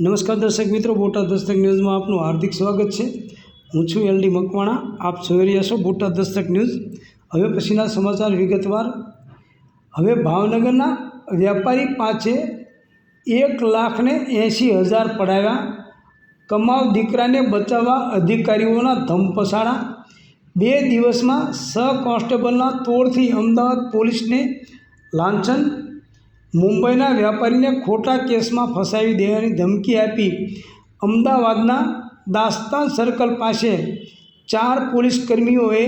નમસ્કાર દર્શક મિત્રો, બોટાદ દસ્તક ન્યૂઝમાં આપનું હાર્દિક સ્વાગત છે. હું છું એલડી મકવાણા, આપ જોઈ રહ્યા છો બોટાદ દસ્તક ન્યૂઝ. હવે પછીના સમાચાર વિગતવાર. હવે ભાવનગરના વેપારી પાસે એક લાખને એંશી હજાર પડાવ્યા. કમાવ દીકરાને બચાવવા અધિકારીઓના ધમપસાડા બે દિવસમાં સ કોન્સ્ટેબલના તોડથી અમદાવાદ પોલીસને લાંછન મુંબઈના વેપારીને ખોટા કેસમાં ફસાવી દેવાની ધમકી આપી. અમદાવાદના દાસ્તાન સર્કલ પાસે ચાર પોલીસ કર્મીઓએ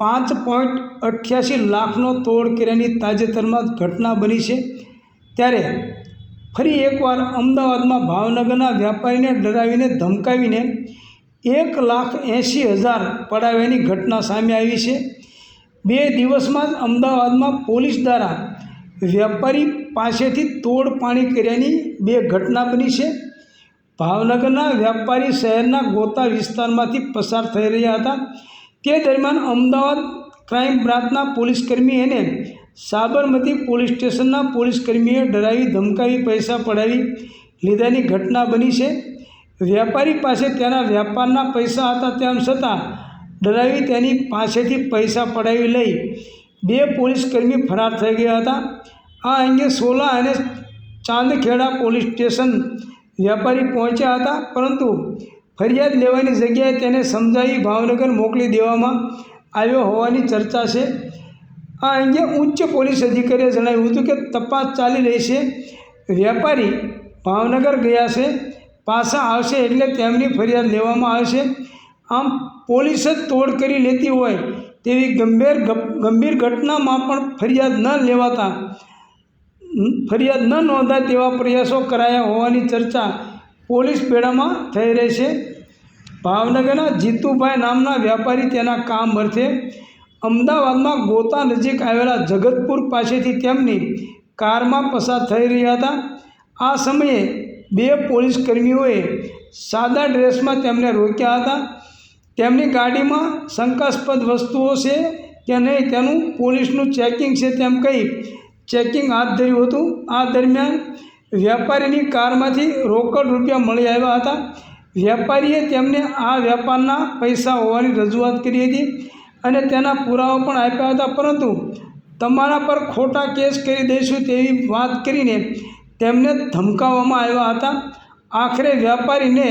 પાંચ પોઈન્ટ અઠ્યાસી લાખનો તોડ કર્યાની તાજેતરમાં ઘટના બની છે. ત્યારે ફરી એકવાર અમદાવાદમાં ભાવનગરના વેપારીને ડરાવીને ધમકાવીને એક લાખ એંશી હજાર પડાવ્યાની ઘટના સામે આવી છે. બે દિવસમાં જ અમદાવાદમાં પોલીસ દ્વારા વેપારી પાસેથી તોડ પાણી કર્યાની બે ઘટના બની છે. ભાવનગરના વેપારી શહેરના ગોતા વિસ્તારમાંથી પસાર થઈ રહ્યા હતા. તે દરમિયાન અમદાવાદ ક્રાઇમ બ્રાન્ચના પોલીસકર્મી એને સાબરમતી પોલીસ સ્ટેશનના પોલીસકર્મીએ ડરાવી ધમકાવી પૈસા પડાવી લીધાની ઘટના બની છે. વેપારી પાસે તેના વ્યાપારના પૈસા હતા તેમ છતાં ડરાવી તેની પાસેથી પૈસા પડાવી લઈ બે પોલીસકર્મી ફરાર થઈ ગયા હતા. આ અંગે સોલા અને ચાંદખેડા પોલીસ સ્ટેશન વેપારી પહોંચ્યા હતા, પરંતુ ફરિયાદ લેવાની જગ્યાએ તેને સમજાવી ભાવનગર મોકલી દેવામાં આવ્યો હોવાની ચર્ચા છે. આ અંગે ઉચ્ચ પોલીસ અધિકારીએ જણાવ્યું હતું કે તપાસ ચાલી રહી છે. વેપારી ભાવનગર ગયા છે, પાછા આવશે એટલે તેમની ફરિયાદ લેવામાં આવશે. આમ પોલીસ જ તોડ કરી લેતી હોય તેવી ગંભીર ગંભીર ઘટનામાં પણ ફરિયાદ ન લેવાતા ફરિયાદ ન નોંધાય તેવા પ્રયાસો કરાયા હોવાની ચર્ચા પોલીસ બેડામાં થઈ રહી છે. ભાવનગરના જીતુભાઈ નામના વ્યાપારી તેના કામ અર્થે અમદાવાદમાં ગોતા નજીક આવેલા જગતપુર પાસેથી તેમની કારમાં પસાર થઈ રહ્યા હતા. આ સમયે બે પોલીસ કર્મીઓએ સાદા ડ્રેસમાં તેમને રોક્યા હતા. તેમની ગાડીમાં શંકાસ્પદ વસ્તુઓ છે કે નહીં તેનું પોલીસનું ચેકિંગ છે તેમ કહી ચેકિંગ હાથ ધર્યું હતું. આ દરમિયાન વેપારીની કારમાંથી રોકડ રૂપિયા મળી આવ્યા હતા. વેપારીએ તેમને આ વેપારના પૈસા હોવાની રજૂઆત કરી હતી અને તેના પુરાવા પણ આપ્યા હતા. પરંતુ તમારા પર ખોટા કેસ કરી દઈશું તેવી વાત કરીને તેમને ધમકાવવામાં આવ્યા હતા. આખરે વેપારીને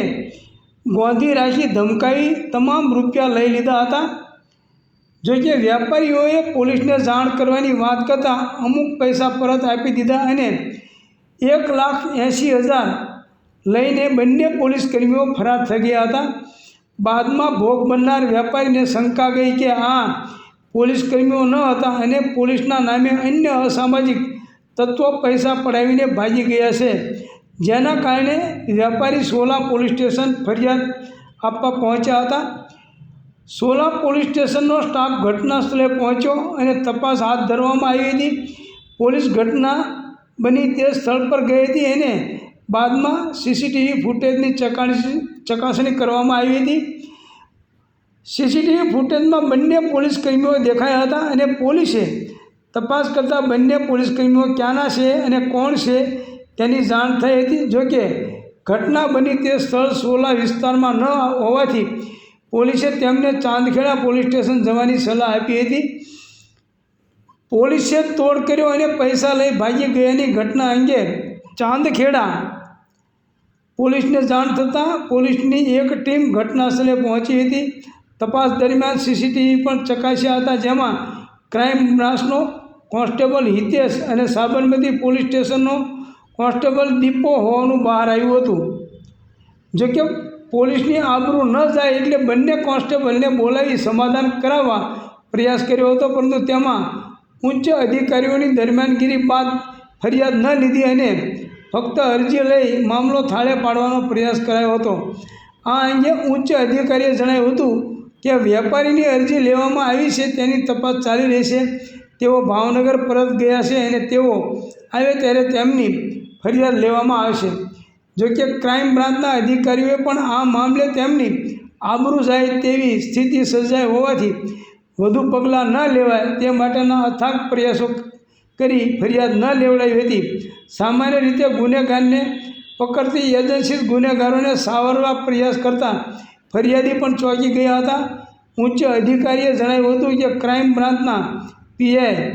ગોંધી રાખી ધમકાવી તમામ રૂપિયા લઈ લીધા હતા. જોકે વેપારીઓએ પોલીસને જાણ કરવાની વાત કરતાં અમુક પૈસા પરત આપી દીધા અને એક લાખ એંશી હજાર લઈને બંને પોલીસ કર્મીઓ ફરાર થઈ ગયા હતા. બાદમાં ભોગ બનનાર વેપારીને શંકા ગઈ કે આ પોલીસ કર્મીઓ ન હતા અને પોલીસના નામે અન્ય અસામાજિક તત્વો પૈસા પડાવીને ભાગી ગયા છે. જેના કારણે વેપારી સોલા પોલીસ સ્ટેશન ફરિયાદ આપવા પહોંચ્યા હતા. સોલા પોલીસ સ્ટેશનનો સ્ટાફ ઘટના સ્થળે પહોંચ્યો અને તપાસ હાથ ધરવામાં આવી હતી. પોલીસ ઘટના બની તે સ્થળ પર ગઈ હતી અને બાદમાં સીસીટીવી ફૂટેજની ચકાસણી ચકાસણી કરવામાં આવી હતી. સીસીટીવી ફૂટેજમાં બંને પોલીસ કર્મીઓ દેખાયા હતા અને પોલીસે તપાસ કરતાં બંને પોલીસ કર્મીઓ ક્યાંના છે અને કોણ છે તેની જાણ થઈ હતી. જોકે ઘટના બની તે સ્થળ સોલા વિસ્તારમાં ન હોવાથી પોલીસે તેમને ચાંદખેડા પોલીસ સ્ટેશન જવાની સલાહ આપી હતી. પોલીસે તોડ કર્યો અને પૈસા લઈ ભાગી ગયાની ઘટના અંગે ચાંદખેડા પોલીસને જાણ થતાં પોલીસની એક ટીમ ઘટનાસ્થળે પહોંચી હતી. તપાસ દરમિયાન સીસીટીવી પણ ચકાસ્યા હતા, જેમાં ક્રાઇમ બ્રાન્ચનો કોન્સ્ટેબલ હિતેશ અને સાબરમતી પોલીસ સ્ટેશનનો કોન્સ્ટેબલ દીપો હોવાનું બહાર આવ્યું હતું. જોકે પોલીસની આબરૂ ન જાય એટલે બંને કોન્સ્ટેબલને બોલાવી સમાધાન કરાવવા પ્રયાસ કર્યો હતો, પરંતુ તેમાં ઉચ્ચ અધિકારીઓની દરમિયાનગીરી બાદ ફરિયાદ ન લીધી અને ફક્ત અરજી લઈ મામલો થાળે પાડવાનો પ્રયાસ કરાયો હતો. આ અંગે ઉચ્ચ અધિકારીએ જણાવ્યું હતું કે વેપારીની અરજી લેવામાં આવી છે, તેની તપાસ ચાલી રહી છે. તેઓ ભાવનગર પરત ગયા છે અને તેઓ આવે ત્યારે તેમની ફરિયાદ લેવામાં આવશે જોકે ક્રાઇમ બ્રાન્ચના અધિકારીઓએ પણ આ મામલે તેમની આબરૂ જાય તેવી સ્થિતિ સર્જાઈ હોવાથી વધુ પગલાં ન લેવાય તે માટેના અથાગ પ્રયાસો કરી ફરિયાદ ન લેવડાવી હતી. સામાન્ય રીતે ગુનેગારને પકડતી એજન્સી ગુનેગારોને સાવરવા પ્રયાસ કરતા ફરિયાદી પણ ચોંકી ગયા હતા. ઉચ્ચ અધિકારીએ જણાવ્યું હતું કે ક્રાઇમ બ્રાન્ચના પીઆઈ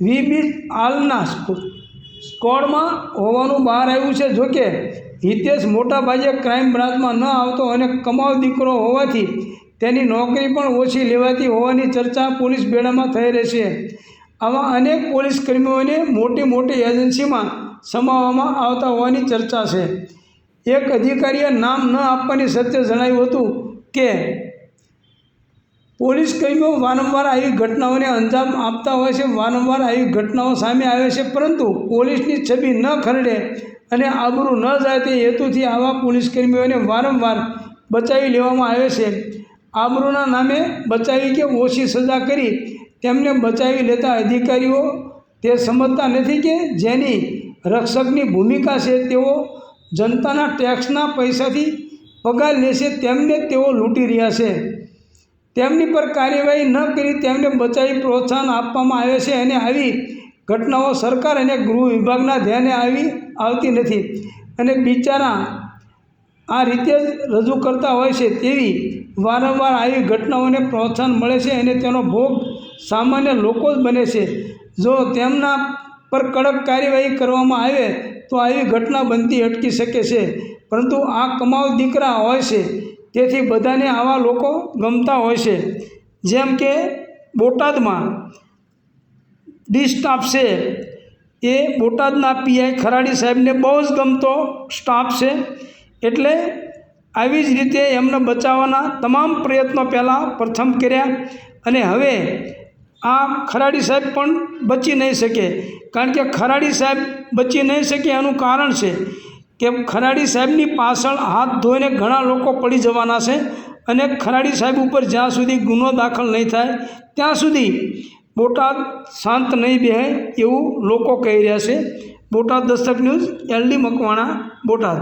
વી બી સ્કો- સ્કોડમાં હોવાનું બહાર આવ્યું છે. જોકે હિતેશ મોટાભાગે ક્રાઇમ બ્રાન્ચમાં ન આવતો અને કમાવ દીકરો હોવાથી તેની નોકરી પણ ઓછી લેવાતી હોવાની ચર્ચા પોલીસ બેડામાં થઈ રહી છે. આવા અનેક પોલીસ કર્મીઓને મોટી મોટી એજન્સીમાં સમાવવામાં આવતા હોવાની ચર્ચા છે. એક અધિકારીએ નામ ન આપવાની સત્ય જણાવ્યું હતું કે પોલીસ કર્મીઓ વારંવાર આવી ઘટનાઓને અંજામ આપતા હોય છે, વારંવાર આવી ઘટનાઓ સામે આવે છે, પરંતુ પોલીસની છબી ન ખરડે અને આબરૂ ન જાય તે હેતુથી આવા પોલીસ કર્મીઓને વારંવાર બચાવી લેવામાં આવે છે. આબરૂના નામે બચાવી કે ઓછી સજા કરી તેમને બચાવી લેતા અધિકારીઓ તે સમજતા નથી કે જેની રક્ષકની ભૂમિકા છે તેઓ જનતાના ટેક્સના પૈસાથી પગાર લેશે તેમને તેઓ લૂંટી રહ્યા છે. તેમની પર કાર્યવાહી ન કરી તેમને બચાવી પ્રોત્સાહન આપવામાં આવે છે અને આવી ઘટનાઓ સરકાર અને ગૃહ વિભાગના ધ્યાને આવી આવતી નથી. અને બિચારા આ રીતે જ રજૂ કરતા હોય છે તેવી વારંવાર આવી ઘટનાઓને પ્રોત્સાહન મળે છે અને તેનો ભોગ સામાન્ય લોકો જ બને છે. જો તેમના પર કડક કાર્યવાહી કરવામાં આવે તો આવી ઘટના બનતી અટકી શકે છે. પરંતુ આ કમાવ દીકરા હોય છે તેથી બધાને આવા લોકો ગમતા હોય છે. જેમ કે બોટાદમાં ડી સ્ટાફ છે. એ બોટાદના પીઆઈ ખરાડી સાહેબને બહુ જ ગમતો સ્ટાફ છે. એટલે આવી જ રીતે એમને બચાવવાના તમામ પ્રયત્નો પહેલાં પ્રથમ કર્યા અને હવે આ ખરાડી સાહેબ પણ બચી નહીં શકે. કારણ કે ખરાડી સાહેબ બચી નહીં શકે એનું કારણ છે કે ખરાડી સાહેબની પાછળ હાથ ધોઈને ઘણા લોકો પડી જવાના છે અને ખરાડી સાહેબ ઉપર જ્યાં સુધી ગુનો દાખલ નહીં થાય, ત્યાં સુધી બોટાદ શાંત નહીં બેહે એવું લોકો કહી રહ્યા છે. Botad દસ્તક news, L D Makwana, Botad.